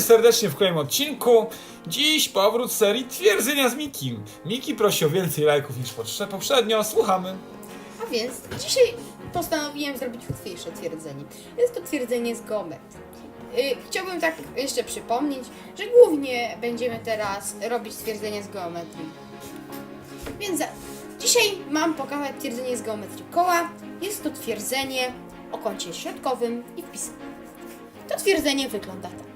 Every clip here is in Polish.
serdecznie w kolejnym odcinku. Dziś powrót serii Twierdzenia z Mikim. Miki prosi o więcej lajków niż poprzednio. Słuchamy. A więc dzisiaj postanowiłem zrobić łatwiejsze twierdzenie. Jest to twierdzenie z geometrii. Yy, Chciałbym tak jeszcze przypomnieć, że głównie będziemy teraz robić twierdzenia z geometrii. Więc dzisiaj mam pokazać twierdzenie z geometrii koła. Jest to twierdzenie o kącie środkowym i wpisane. To twierdzenie wygląda tak.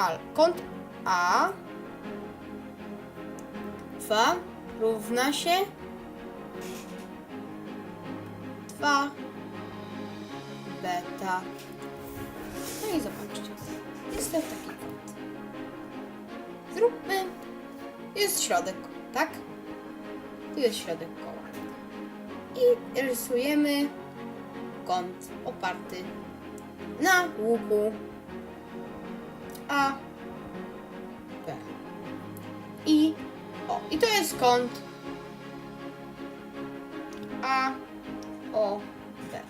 Al, kąt A 2 równa się 2 beta. No i zobaczcie. Jest to taki kąt. Zróbmy. Jest środek, tak? Tu jest środek koła. I rysujemy kąt oparty na łuku A, B. I o, i to jest kąt A, O, B.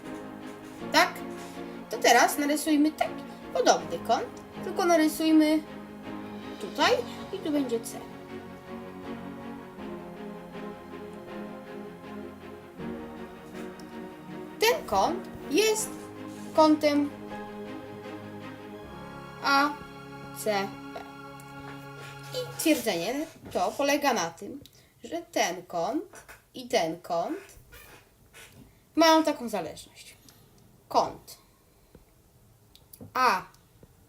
Tak? To teraz narysujmy taki podobny kąt, tylko narysujmy tutaj i tu będzie C. Ten kąt jest kątem A, B. I twierdzenie to polega na tym, że ten kąt i ten kąt mają taką zależność. Kąt A,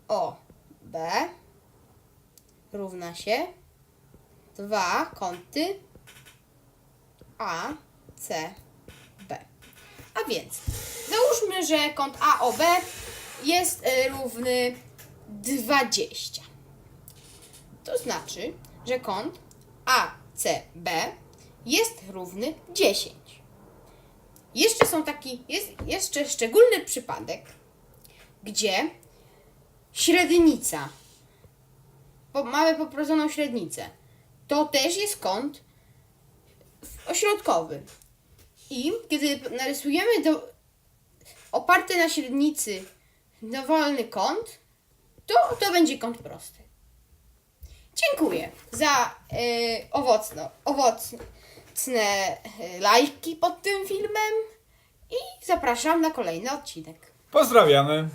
O, B równa się dwa kąty A, C, B. A więc załóżmy, że kąt AOB jest y, równy 20. To znaczy, że kąt ACB jest równy 10. Jeszcze są taki, jest jeszcze szczególny przypadek, gdzie średnica, bo mamy poprowadzoną średnicę, to też jest kąt ośrodkowy. I kiedy narysujemy do, oparty na średnicy dowolny kąt, to to będzie kąt prosty. Dziękuję za y, owocno, owocne y, lajki pod tym filmem i zapraszam na kolejny odcinek. Pozdrawiamy.